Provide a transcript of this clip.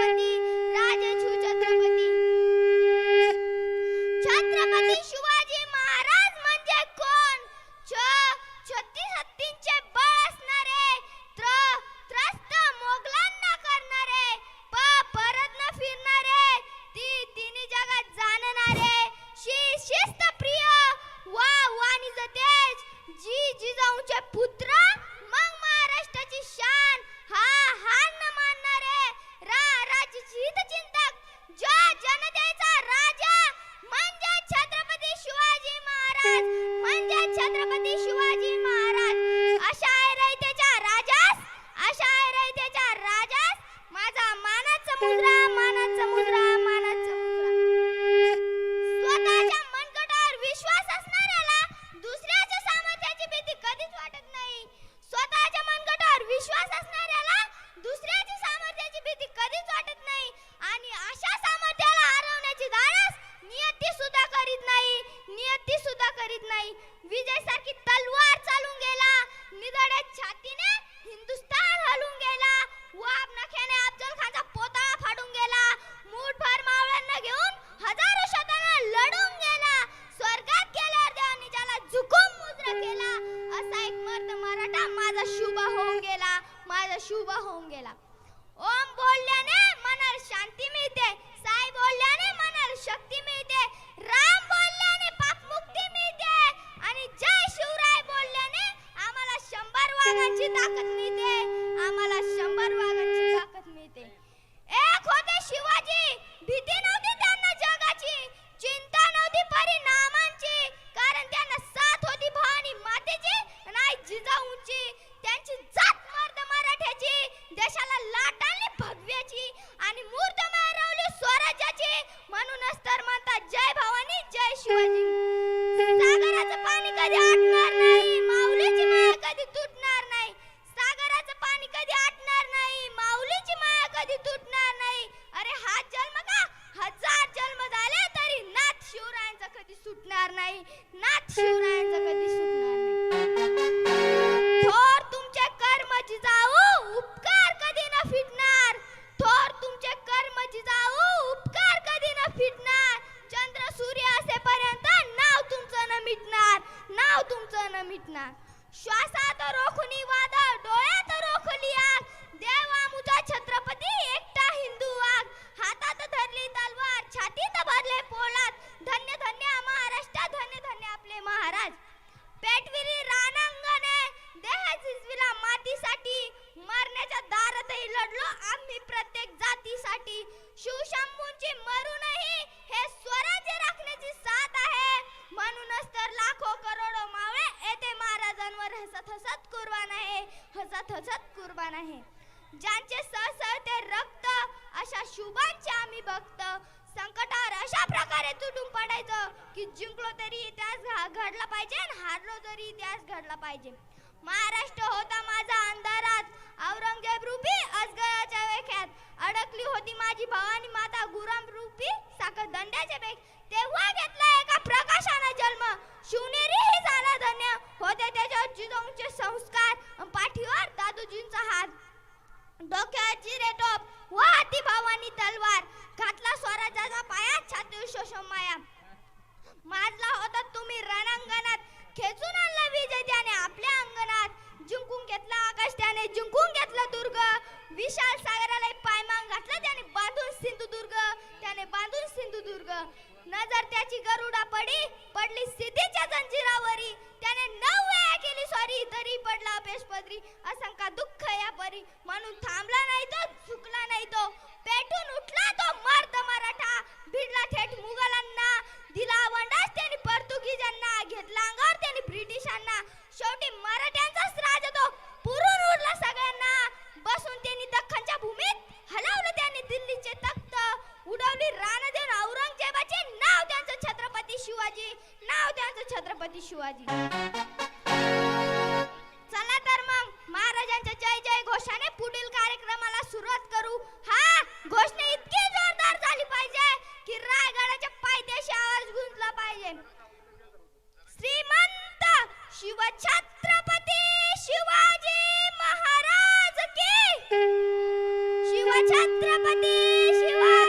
छत्रपती राजछू छत्रपती. छत्रपती शिवाजी महाराज म्हणजे कोण? छ छत्तीस हत्तींचे बळ असणारे त्र त्रस्त मोगलांना करणारे. प परत न फिरणारे ती तिन्ही जगात जाणणारे. शी शिस्त प्रिय वा वाणी जतेज. जी जिजाऊंचे पुत्र विजय सारखी शंभर ताकद श्वासात रोखणी वादळ डोळ्यात रोखली हसत कुर्बान आहे. ज्यांचे सळसळते रक्त अशा शुभांचे आम्ही भक्त. संकटावर अशा प्रकारे तुटून पडायचं की जिंकलो तरी इतिहास घडला पाहिजे आणि हारलो तरी इतिहास घडला पाहिजे. महाराष्ट्र होता होते त्याच्यावर जिजाऊंचे संस्कार पाठीवर दादूजींचा हात. डोक्याची रेटोप व हाती भावानी तलवार. घातला स्वराज्याचा पाया छाती शोषमाया माजला होता तुम्ही रणांगणात. खेचून आणला विजय त्याने आपल्या अंगणात. जिंकून घेतला आकाश त्याने जिंकून घेतला दुर्ग. विशाल सागराला पायमान घातला त्याने बांधून सिंधुदुर्ग. त्याने बांधून सिंधुदुर्ग. नजर त्याची गरुडा पडी पडली दुःख म्हणून थांबला नाही तो चुकला नाही तो. पेटून उठला तो मर्द मराठा. भिडला थेट मुघलांना. दिला वंडास त्यांनी पोर्तुगीजांना. घेतला अंगावर त्यांनी ब्रिटिशांना. शेवटी मराठ्यांचाच राज तो. पुरून उरला सगळ्यांना. बसून त्यांनी दख्खनच्या भूमीत हलवलं त्यांनी दिल्लीचे तख्त. उडवली रान देऊन औरंगजेबाचे. नाव त्यांचं छत्रपती शिवाजी. नाव त्यांचं छत्रपती शिवाजी. कार्यक्रमाला करू? हा? घोषणा इतकी जोरदार झाली पाहिजे की रायगडाच्या पायथ्याशी आवाज गुंजला पाहिजे. श्रीमंत शिवछत्रपती शिवाजी महाराज की! शिवछत्रपती छत्रपती